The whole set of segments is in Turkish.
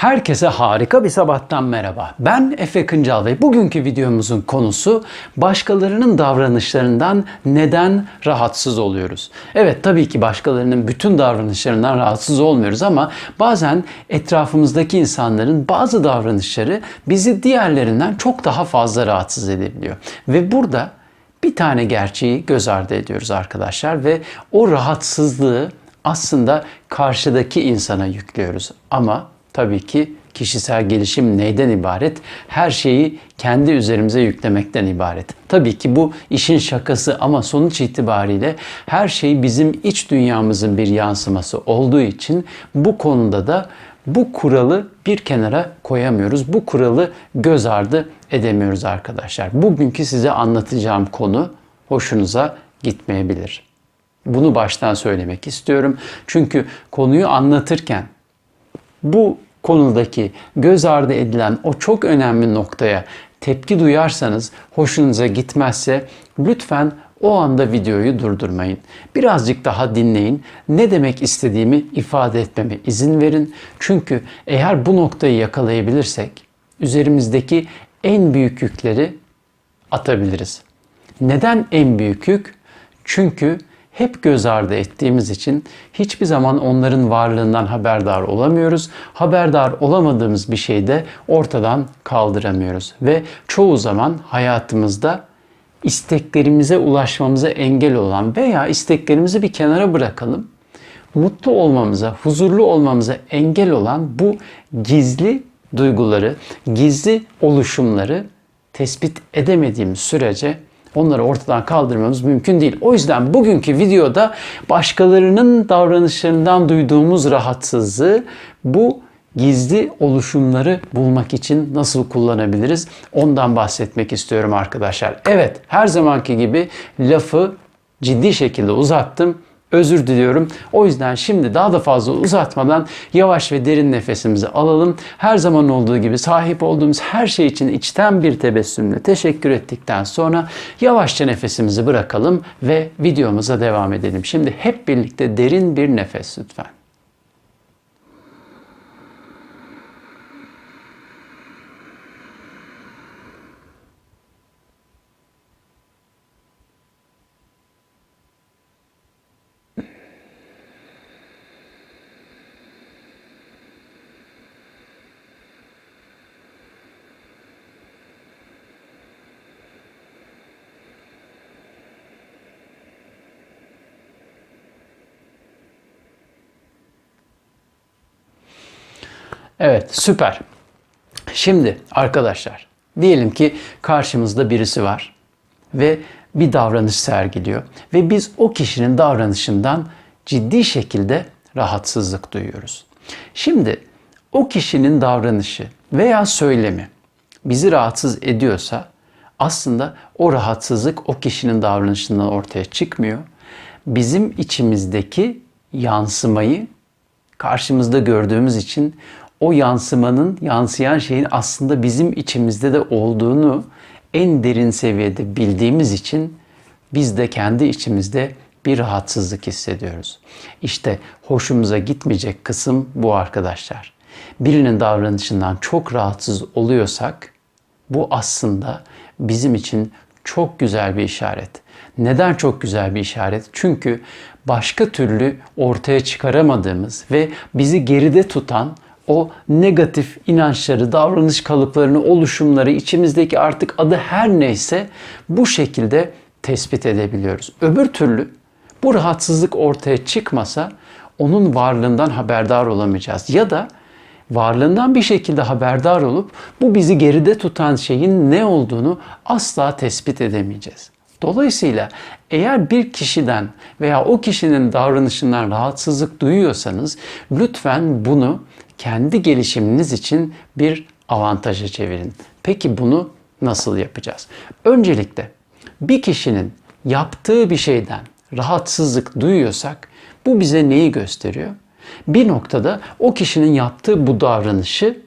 Herkese harika bir sabahtan merhaba. Ben Efe Kıncal ve bugünkü videomuzun konusu başkalarının davranışlarından neden rahatsız oluyoruz? Evet tabii ki başkalarının bütün davranışlarından rahatsız olmuyoruz ama bazen etrafımızdaki insanların bazı davranışları bizi diğerlerinden çok daha fazla rahatsız edebiliyor. Ve burada bir tane gerçeği göz ardı ediyoruz arkadaşlar ve o rahatsızlığı aslında karşıdaki insana yüklüyoruz. Ama tabii ki kişisel gelişim neyden ibaret? Her şeyi kendi üzerimize yüklemekten ibaret. Tabii ki bu işin şakası ama sonuç itibariyle her şey bizim iç dünyamızın bir yansıması olduğu için bu konuda da bu kuralı bir kenara koyamıyoruz. Bu kuralı göz ardı edemiyoruz arkadaşlar. Bugünkü size anlatacağım konu hoşunuza gitmeyebilir. Bunu baştan söylemek istiyorum. Çünkü konuyu anlatırken bu konudaki göz ardı edilen o çok önemli noktaya tepki duyarsanız, hoşunuza gitmezse lütfen o anda videoyu durdurmayın. Birazcık daha dinleyin. Ne demek istediğimi ifade etmeme izin verin. Çünkü eğer bu noktayı yakalayabilirsek üzerimizdeki en büyük yükleri atabiliriz. Neden en büyük yük? Çünkü hep göz ardı ettiğimiz için hiçbir zaman onların varlığından haberdar olamıyoruz. Haberdar olamadığımız bir şeyi de ortadan kaldıramıyoruz. Ve çoğu zaman hayatımızda isteklerimize ulaşmamıza engel olan veya isteklerimizi bir kenara bırakalım. Mutlu olmamıza, huzurlu olmamıza engel olan bu gizli duyguları, gizli oluşumları tespit edemediğimiz sürece onları ortadan kaldırmamız mümkün değil. O yüzden bugünkü videoda başkalarının davranışlarından duyduğumuz rahatsızlığı bu gizli oluşumları bulmak için nasıl kullanabiliriz? Ondan bahsetmek istiyorum arkadaşlar. Evet, her zamanki gibi lafı ciddi şekilde uzattım. Özür diliyorum. O yüzden şimdi daha da fazla uzatmadan yavaş ve derin nefesimizi alalım. Her zaman olduğu gibi sahip olduğumuz her şey için içten bir tebessümle teşekkür ettikten sonra yavaşça nefesimizi bırakalım ve videomuza devam edelim. Şimdi hep birlikte derin bir nefes lütfen. Evet, süper. Şimdi arkadaşlar, diyelim ki karşımızda birisi var ve bir davranış sergiliyor ve biz o kişinin davranışından ciddi şekilde rahatsızlık duyuyoruz. Şimdi o kişinin davranışı veya söylemi bizi rahatsız ediyorsa aslında o rahatsızlık o kişinin davranışından ortaya çıkmıyor. Bizim içimizdeki yansımayı karşımızda gördüğümüz için o yansımanın, yansıyan şeyin aslında bizim içimizde de olduğunu en derin seviyede bildiğimiz için biz de kendi içimizde bir rahatsızlık hissediyoruz. İşte hoşumuza gitmeyecek kısım bu arkadaşlar. Birinin davranışından çok rahatsız oluyorsak bu aslında bizim için çok güzel bir işaret. Neden çok güzel bir işaret? Çünkü başka türlü ortaya çıkaramadığımız ve bizi geride tutan o negatif inançları, davranış kalıplarını, oluşumları, içimizdeki artık adı her neyse bu şekilde tespit edebiliyoruz. Öbür türlü bu rahatsızlık ortaya çıkmasa onun varlığından haberdar olamayacağız. Ya da varlığından bir şekilde haberdar olup bu bizi geride tutan şeyin ne olduğunu asla tespit edemeyeceğiz. Dolayısıyla eğer bir kişiden veya o kişinin davranışından rahatsızlık duyuyorsanız lütfen bunu kendi gelişiminiz için bir avantaja çevirin. Peki bunu nasıl yapacağız? Öncelikle bir kişinin yaptığı bir şeyden rahatsızlık duyuyorsak bu bize neyi gösteriyor? Bir noktada o kişinin yaptığı bu davranışı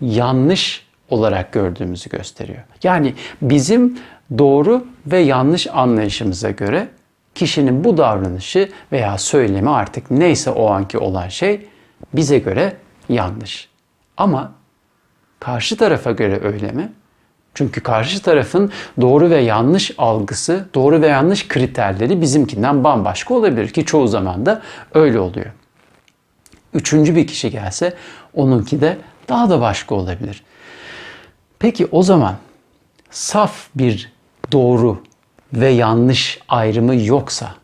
yanlış olarak gördüğümüzü gösteriyor. Yani bizim doğru ve yanlış anlayışımıza göre kişinin bu davranışı veya söylemi artık neyse o anki olan şey bize göre yanlış. Ama karşı tarafa göre öyle mi? Çünkü karşı tarafın doğru ve yanlış algısı, doğru ve yanlış kriterleri bizimkinden bambaşka olabilir ki çoğu zaman da öyle oluyor. Üçüncü bir kişi gelse onunki de daha da başka olabilir. Peki o zaman saf bir doğru ve yanlış ayrımı yoksa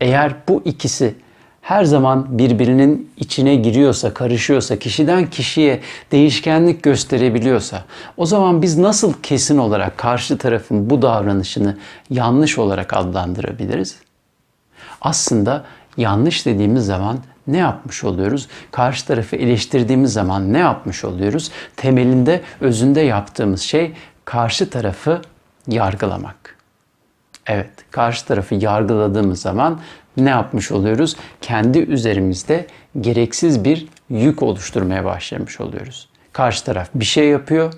eğer bu ikisi her zaman birbirinin içine giriyorsa, karışıyorsa, kişiden kişiye değişkenlik gösterebiliyorsa o zaman biz nasıl kesin olarak karşı tarafın bu davranışını yanlış olarak adlandırabiliriz? Aslında yanlış dediğimiz zaman ne yapmış oluyoruz? Karşı tarafı eleştirdiğimiz zaman ne yapmış oluyoruz? Temelinde, özünde yaptığımız şey karşı tarafı yargılamak. Evet, karşı tarafı yargıladığımız zaman ne yapmış oluyoruz? Kendi üzerimizde gereksiz bir yük oluşturmaya başlamış oluyoruz. Karşı taraf bir şey yapıyor,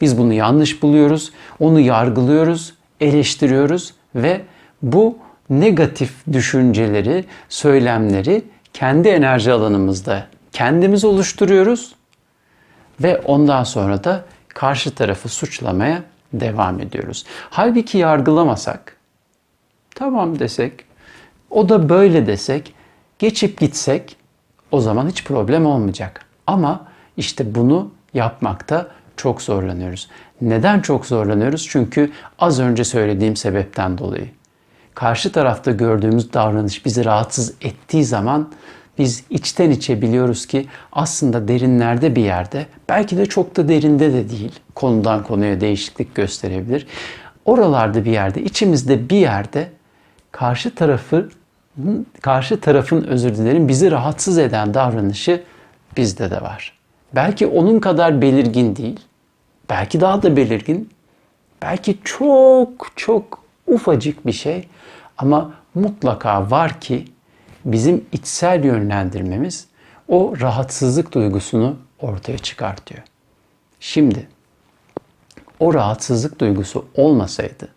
biz bunu yanlış buluyoruz, onu yargılıyoruz, eleştiriyoruz ve bu negatif düşünceleri, söylemleri kendi enerji alanımızda kendimiz oluşturuyoruz ve ondan sonra da karşı tarafı suçlamaya devam ediyoruz. Halbuki yargılamasak, tamam desek, o da böyle desek, geçip gitsek o zaman hiç problem olmayacak. Ama işte bunu yapmakta çok zorlanıyoruz. Neden çok zorlanıyoruz? Çünkü az önce söylediğim sebepten dolayı. Karşı tarafta gördüğümüz davranış bizi rahatsız ettiği zaman biz içten içe biliyoruz ki aslında derinlerde bir yerde, belki de çok da derinde de değil, konudan konuya değişiklik gösterebilir. Oralarda bir yerde, içimizde bir yerde karşı tarafı karşı tarafın özür dilerim bizi rahatsız eden davranışı bizde de var. Belki onun kadar belirgin değil. Belki daha da belirgin. Belki çok çok ufacık bir şey ama mutlaka var ki bizim içsel yönlendirmemiz o rahatsızlık duygusunu ortaya çıkartıyor. Şimdi o rahatsızlık duygusu olmasaydı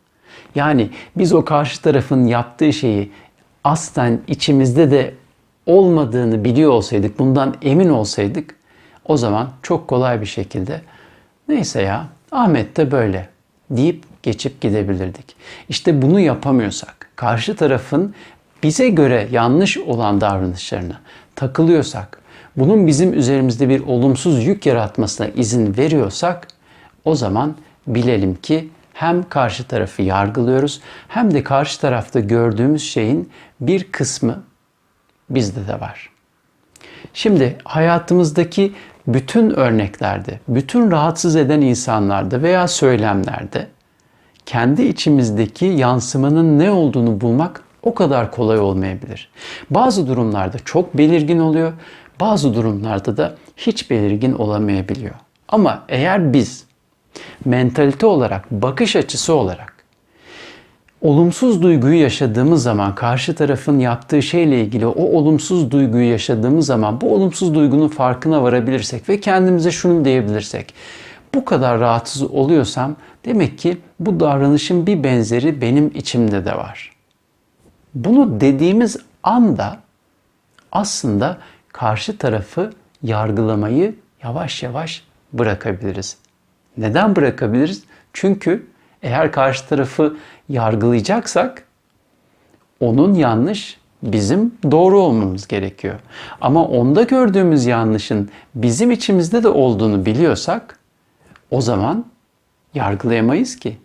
yani biz o karşı tarafın yaptığı şeyi aslen içimizde de olmadığını biliyor olsaydık, bundan emin olsaydık o zaman çok kolay bir şekilde neyse ya Ahmet de böyle deyip geçip gidebilirdik. İşte bunu yapamıyorsak, karşı tarafın bize göre yanlış olan davranışlarına takılıyorsak, bunun bizim üzerimizde bir olumsuz yük yaratmasına izin veriyorsak o zaman bilelim ki hem karşı tarafı yargılıyoruz hem de karşı tarafta gördüğümüz şeyin bir kısmı bizde de var. Şimdi hayatımızdaki bütün örneklerde, bütün rahatsız eden insanlarda veya söylemlerde kendi içimizdeki yansımanın ne olduğunu bulmak o kadar kolay olmayabilir. Bazı durumlarda çok belirgin oluyor, bazı durumlarda da hiç belirgin olamayabiliyor. Ama eğer biz mentalite olarak, bakış açısı olarak olumsuz duyguyu yaşadığımız zaman karşı tarafın yaptığı şeyle ilgili o olumsuz duyguyu yaşadığımız zaman bu olumsuz duygunun farkına varabilirsek ve kendimize şunu diyebilirsek bu kadar rahatsız oluyorsam demek ki bu davranışın bir benzeri benim içimde de var. Bunu dediğimiz anda aslında karşı tarafı yargılamayı yavaş yavaş bırakabiliriz. Neden bırakabiliriz? Çünkü eğer karşı tarafı yargılayacaksak onun yanlış, bizim doğru olmamız gerekiyor. Ama onda gördüğümüz yanlışın bizim içimizde de olduğunu biliyorsak o zaman yargılayamayız ki.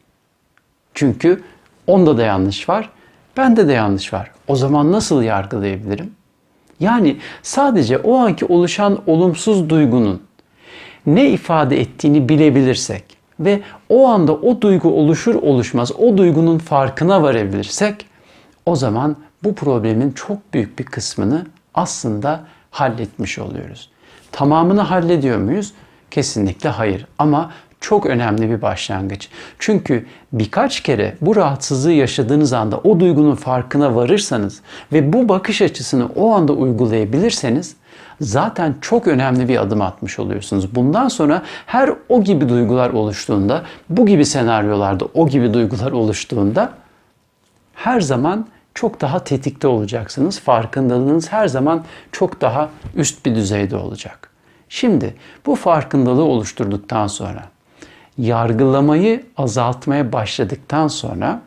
Çünkü onda da yanlış var, bende de yanlış var. O zaman nasıl yargılayabilirim? Yani sadece o anki oluşan olumsuz duygunun ne ifade ettiğini bilebilirsek ve o anda o duygu oluşur oluşmaz o duygunun farkına varabilirsek o zaman bu problemin çok büyük bir kısmını aslında halletmiş oluyoruz. Tamamını hallediyor muyuz? Kesinlikle hayır ama çok önemli bir başlangıç. Çünkü birkaç kere bu rahatsızlığı yaşadığınız anda o duygunun farkına varırsanız ve bu bakış açısını o anda uygulayabilirseniz zaten çok önemli bir adım atmış oluyorsunuz. Bundan sonra her o gibi duygular oluştuğunda, bu gibi senaryolarda o gibi duygular oluştuğunda her zaman çok daha tetikte olacaksınız. Farkındalığınız her zaman çok daha üst bir düzeyde olacak. Şimdi bu farkındalığı oluşturduktan sonra yargılamayı azaltmaya başladıktan sonra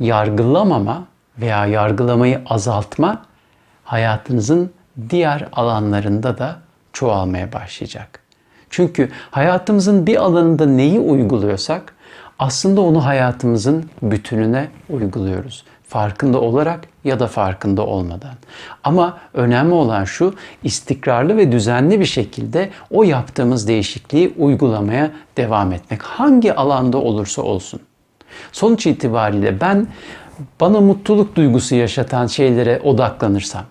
yargılamama veya yargılamayı azaltma hayatınızın diğer alanlarında da çoğalmaya başlayacak. Çünkü hayatımızın bir alanında neyi uyguluyorsak aslında onu hayatımızın bütününe uyguluyoruz. Farkında olarak ya da farkında olmadan. Ama önemli olan şu istikrarlı ve düzenli bir şekilde o yaptığımız değişikliği uygulamaya devam etmek. Hangi alanda olursa olsun. Sonuç itibariyle ben bana mutluluk duygusu yaşatan şeylere odaklanırsam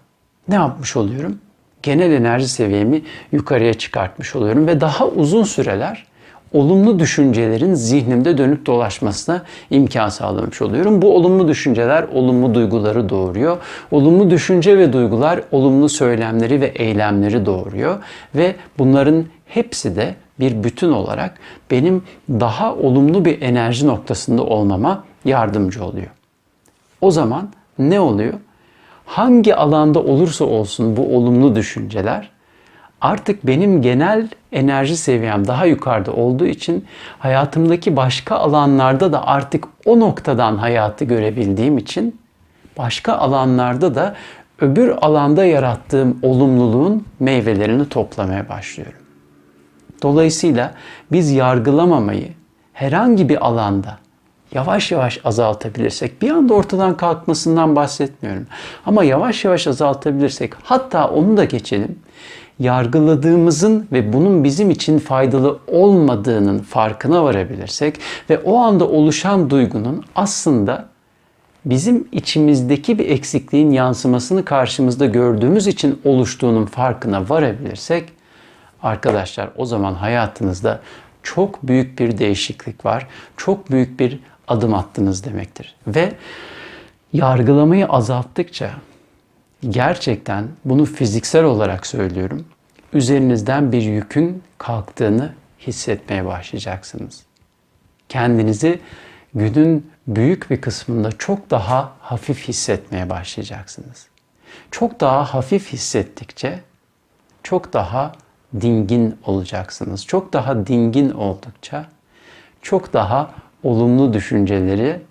ne yapmış oluyorum? Genel enerji seviyemi yukarıya çıkartmış oluyorum ve daha uzun süreler olumlu düşüncelerin zihnimde dönüp dolaşmasına imkan sağlamış oluyorum. Bu olumlu düşünceler olumlu duyguları doğuruyor. Olumlu düşünce ve duygular olumlu söylemleri ve eylemleri doğuruyor ve bunların hepsi de bir bütün olarak benim daha olumlu bir enerji noktasında olmama yardımcı oluyor. O zaman ne oluyor? Hangi alanda olursa olsun bu olumlu düşünceler artık benim genel enerji seviyem daha yukarıda olduğu için hayatımdaki başka alanlarda da artık o noktadan hayatı görebildiğim için başka alanlarda da öbür alanda yarattığım olumluluğun meyvelerini toplamaya başlıyorum. Dolayısıyla biz yargılamamayı herhangi bir alanda yavaş yavaş azaltabilirsek, bir anda ortadan kalkmasından bahsetmiyorum. Ama yavaş yavaş azaltabilirsek, hatta onu da geçelim, yargıladığımızın ve bunun bizim için faydalı olmadığının farkına varabilirsek ve o anda oluşan duygunun aslında bizim içimizdeki bir eksikliğin yansımasını karşımızda gördüğümüz için oluştuğunun farkına varabilirsek arkadaşlar o zaman hayatınızda çok büyük bir değişiklik var. Çok büyük bir adım attınız demektir. Ve yargılamayı azalttıkça gerçekten bunu fiziksel olarak söylüyorum. Üzerinizden bir yükün kalktığını hissetmeye başlayacaksınız. Kendinizi günün büyük bir kısmında çok daha hafif hissetmeye başlayacaksınız. Çok daha hafif hissettikçe çok daha dingin olacaksınız. Çok daha dingin oldukça çok daha olumlu düşünceleri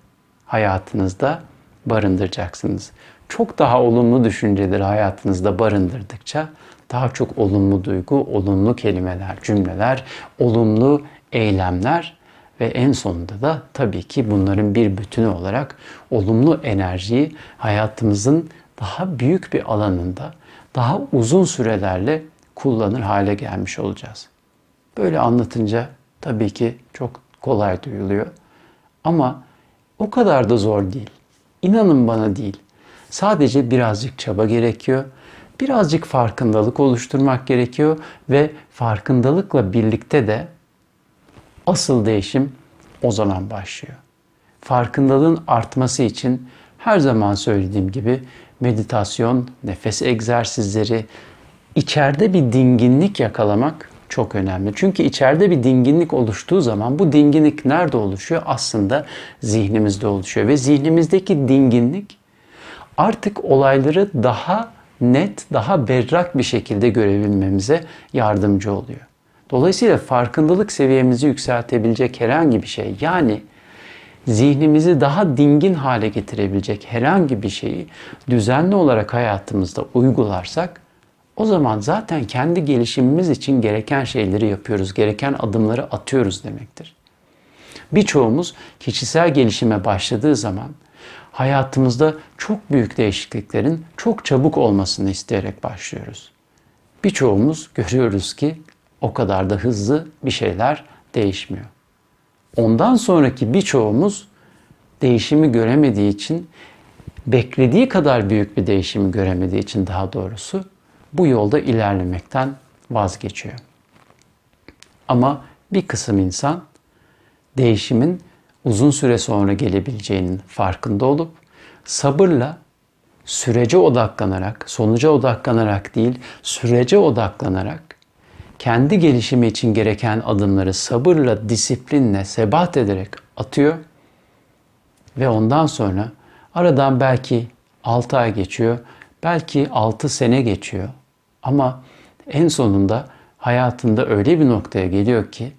hayatınızda barındıracaksınız. Çok daha olumlu düşünceleri hayatınızda barındırdıkça daha çok olumlu duygu, olumlu kelimeler, cümleler, olumlu eylemler ve en sonunda da tabii ki bunların bir bütünü olarak olumlu enerjiyi hayatımızın daha büyük bir alanında daha uzun sürelerle kullanır hale gelmiş olacağız. Böyle anlatınca tabii ki çok kolay duyuluyor. Ama o kadar da zor değil. İnanın bana değil. Sadece birazcık çaba gerekiyor. Birazcık farkındalık oluşturmak gerekiyor ve farkındalıkla birlikte de asıl değişim o zaman başlıyor. Farkındalığın artması için her zaman söylediğim gibi meditasyon, nefes egzersizleri, içeride bir dinginlik yakalamak çok önemli. Çünkü içeride bir dinginlik oluştuğu zaman bu dinginlik nerede oluşuyor? Aslında zihnimizde oluşuyor ve zihnimizdeki dinginlik artık olayları daha net, daha berrak bir şekilde görebilmemize yardımcı oluyor. Dolayısıyla farkındalık seviyemizi yükseltebilecek herhangi bir şey yani zihnimizi daha dingin hale getirebilecek herhangi bir şeyi düzenli olarak hayatımızda uygularsak o zaman zaten kendi gelişimimiz için gereken şeyleri yapıyoruz, gereken adımları atıyoruz demektir. Birçoğumuz kişisel gelişime başladığı zaman hayatımızda çok büyük değişikliklerin çok çabuk olmasını isteyerek başlıyoruz. Birçoğumuz görüyoruz ki o kadar da hızlı bir şeyler değişmiyor. Ondan sonraki birçoğumuz değişimi göremediği için beklediği kadar büyük bir değişimi göremediği için daha doğrusu bu yolda ilerlemekten vazgeçiyor. Ama bir kısım insan değişimin uzun süre sonra gelebileceğinin farkında olup sabırla sürece odaklanarak, sonuca odaklanarak değil, sürece odaklanarak kendi gelişimi için gereken adımları sabırla, disiplinle, sebat ederek atıyor ve ondan sonra aradan belki 6 ay geçiyor, belki 6 sene geçiyor. Ama en sonunda hayatında öyle bir noktaya geliyor ki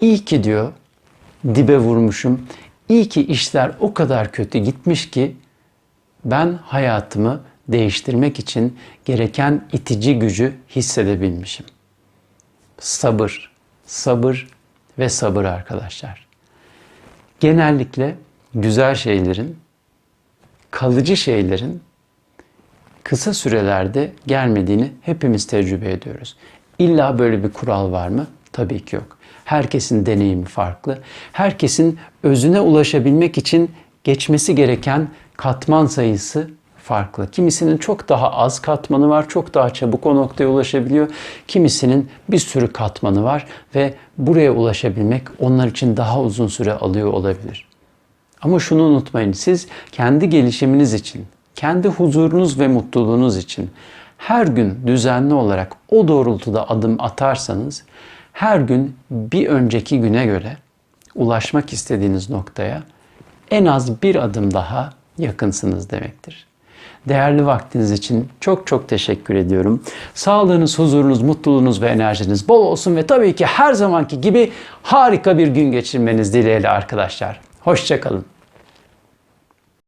iyi ki diyor dibe vurmuşum. İyi ki işler o kadar kötü gitmiş ki ben hayatımı değiştirmek için gereken itici gücü hissedebilmişim. Sabır, sabır ve sabır arkadaşlar. Genellikle güzel şeylerin, kalıcı şeylerin kısa sürelerde gelmediğini hepimiz tecrübe ediyoruz. İlla böyle bir kural var mı? Tabii ki yok. Herkesin deneyimi farklı. Herkesin özüne ulaşabilmek için geçmesi gereken katman sayısı farklı. Kimisinin çok daha az katmanı var, çok daha çabuk o noktaya ulaşabiliyor. Kimisinin bir sürü katmanı var ve buraya ulaşabilmek onlar için daha uzun süre alıyor olabilir. Ama şunu unutmayın, siz kendi gelişiminiz için, kendi huzurunuz ve mutluluğunuz için her gün düzenli olarak o doğrultuda adım atarsanız her gün bir önceki güne göre ulaşmak istediğiniz noktaya en az bir adım daha yakınsınız demektir. Değerli vaktiniz için çok çok teşekkür ediyorum. Sağlığınız, huzurunuz, mutluluğunuz ve enerjiniz bol olsun ve tabii ki her zamanki gibi harika bir gün geçirmeniz dileğiyle arkadaşlar. Hoşçakalın.